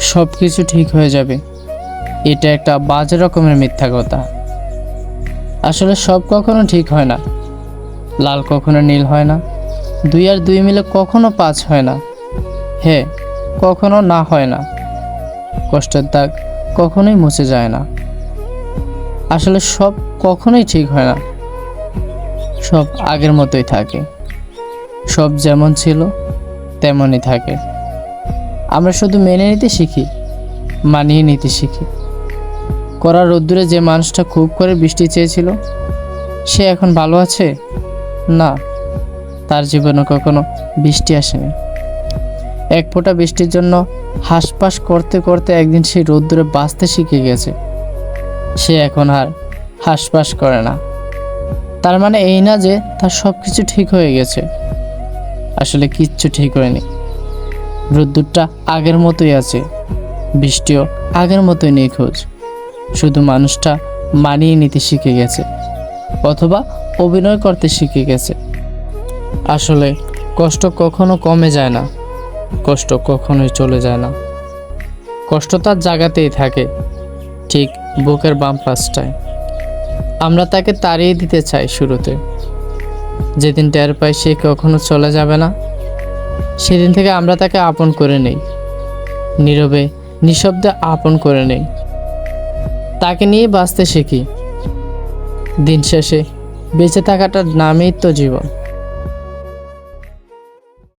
সব কিছু ঠিক হয়ে যাবে। এটা একটা বাজে রকমের মিথ্যা কথা। আসলে সব কখনো ঠিক হয় না। লাল কখনো নীল হয় না। দুই আর দুই মিলে কখনো পাঁচ হয় না। হে, কখনো না হয় না। কষ্টের দাগ কখনোই মুছে যায় না। আসলে সব কখনোই ঠিক হয় না। সব আগের মতোই থাকে। সব যেমন ছিল, তেমনই থাকে। আমরা শুধু মেনে নিতে শিখি, মানিয়ে নিতে শিখি। করা রোদ্দুরে যে মানুষটা খুব করে বৃষ্টি চেয়েছিল, সে এখন ভালো আছে? না, তার জীবনে কখনো বৃষ্টি আসেনি। এক ফোঁটা বৃষ্টির জন্য হাসপাস করতে করতে একদিন সেই রোদ্দুরে বাঁচতে শিখে গেছে। সে এখন আর হাসপাস করে না। তার মানে এই না যে তার সব কিছু ঠিক হয়ে গেছে। আসলে কিচ্ছু ঠিক হয়নি। রোদ্দুরটা আগের মতোই আছে। বৃষ্টিও আগের মতোই নিখোঁজ। শুধু মানুষটা মানিয়ে নিতে শিখে গেছে, অথবা অভিনয় করতে শিখে গেছে। আসলে কষ্ট কখনো কমে যায় না, কষ্ট কখনোই চলে যায় না। কষ্ট তার জায়গাতেই থাকে, ঠিক বুকের বাম পাশটায়। আমরা তাকে তাড়িয়ে দিতে চাই শুরুতে। যেদিন টের পাই সে কখনো চলে যাবে না। সেদিন থেকে আমরা তাকে আপন করে নেই। নীরবে, নিঃশব্দে আপন করে নেই। তাকে নিয়ে বাঁচতে শিখি। দিন শেষে বেঁচে থাকাটার নামেই তো জীবন।